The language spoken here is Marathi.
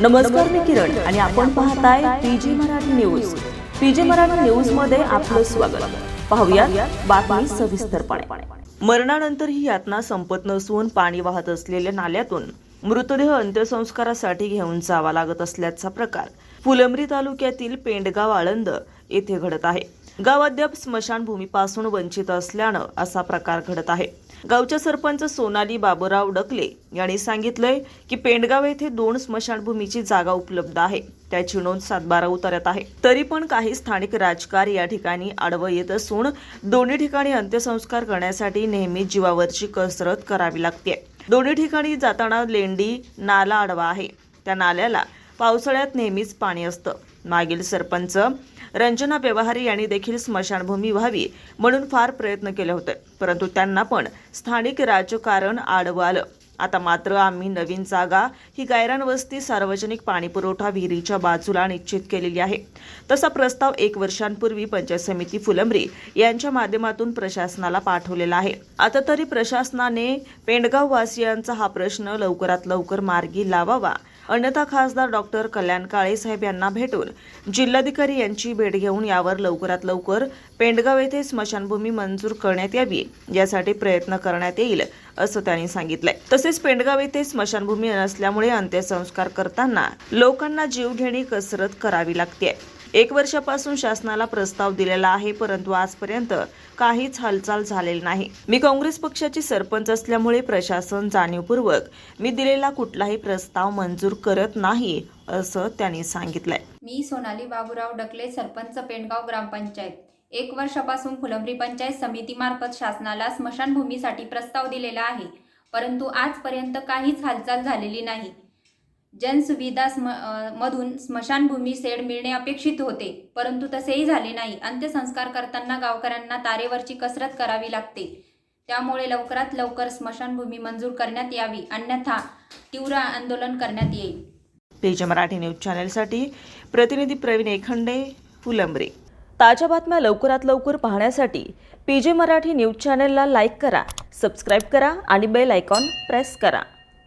नमस्कार मी किरण आणि आपण पाहताय PG Marathi news. PG Marathi न्यूजमध्ये आपलं स्वागत. पाहूया बातमी सविस्तरपणे. मरणानंतर ही यातना संपत नसून पाणी वाहत असलेल्या नाल्यातून मृतदेह अंत्यसंस्कारासाठी घेऊन जावा लागत असल्याचा प्रकार फुलंब्री तालुक्यातील पेंडगाव आळंद येथे घडत आहे. गाव अद्याप स्मशानभूमीपासून वंचित असल्यानं असा प्रकार घडत आहे. गावच्या सरपंच सोनाली बाबूराव डकले यांनी सांगितलंय की पेंडगाव येथे दोन स्मशानभूमीची जागा उपलब्ध आहे. त्याची नोंद सातबारा उतरत आहे. तरी पण काही स्थानिक राजकार या ठिकाणी आडवं येत असून दोन्ही ठिकाणी अंत्यसंस्कार करण्यासाठी नेहमी जीवावरची कसरत करावी लागते. दोन्ही ठिकाणी जाताना लेंडी नाला आडवा आहे. त्या नाल्याला पावसाळ्यात नेहमीच पाणी असतं. मागील सरपंच रंजना व्यवहारी यांनी देखील स्मशानभूमी व्हावी म्हणून फार प्रयत्न केले होते. परंतु त्यांना पण स्थानिक राजकारण आडवं आलं. आता मात्र आम्ही नवीन जागा ही गायरान वस्ती सार्वजनिक पाणीपुरवठा विहिरीच्या बाजूला निश्चित केलेली आहे. तसा प्रस्ताव एक वर्षांपूर्वी पंचायत समिती फुलंब्री यांच्या माध्यमातून प्रशासनाला पाठवलेला आहे. आता तरी प्रशासनाने पेंडगाव वासियांचा हा प्रश्न लवकरात लवकर मार्गी लावावा अन्यथा खासदार डॉक्टर कल्याण काळेसाहेब यांना भेटून जिल्हाधिकारी यांची भेट घेऊन यावर लवकरात लवकर पेंडगाव येथे स्मशानभूमी मंजूर करण्यात यावी यासाठी प्रयत्न करण्यात येईल असं त्यांनी सांगितलंय. तसेच पेंडगाव येथे स्मशानभूमी नसल्यामुळे अंत्यसंस्कार करताना लोकांना जीवघेणी कसरत करावी लागते एक वर्षापासून शासनाला प्रस्ताव दिलेला आहे परंतु आजपर्यंत काहीच हालचाल झालेली नाही. मी काँग्रेस पक्षाची सरपंच असल्यामुळे प्रशासन जाणीवपूर्वक मी दिलेला कुठलाही प्रस्ताव मंजूर करत नाही असं त्यांनी सांगितलंय. मी सोनाली बाबूराव डकले सरपंच पेंडगाव ग्रामपंचायत. एक वर्षापासून फुलंब्री पंचायत समितीमार्फत शासनाला स्मशानभूमीसाठी प्रस्ताव दिलेला आहे परंतु आजपर्यंत काहीच हालचाल झालेली नाही. जनसुविधा स्म मधून स्मशानभूमी सेड मिळणे अपेक्षित होते परंतु तसेही झाले नाही. अंत्यसंस्कार करताना गावकऱ्यांना तारेवरची कसरत करावी लागते. त्यामुळे लवकरात लवकर स्मशानभूमी मंजूर करण्यात यावी अन्यथा तीव्र आंदोलन करण्यात येईल. पेज मराठी न्यूज चॅनेलसाठी प्रतिनिधी प्रवीण एखंडे फुलंबरे. ताज्या बातम्या लवकरात लवकर पाहण्यासाठी पीजे मराठी न्यूज चॅनेलला लाईक करा सबस्क्राईब करा आणि बेल आयकॉन प्रेस करा.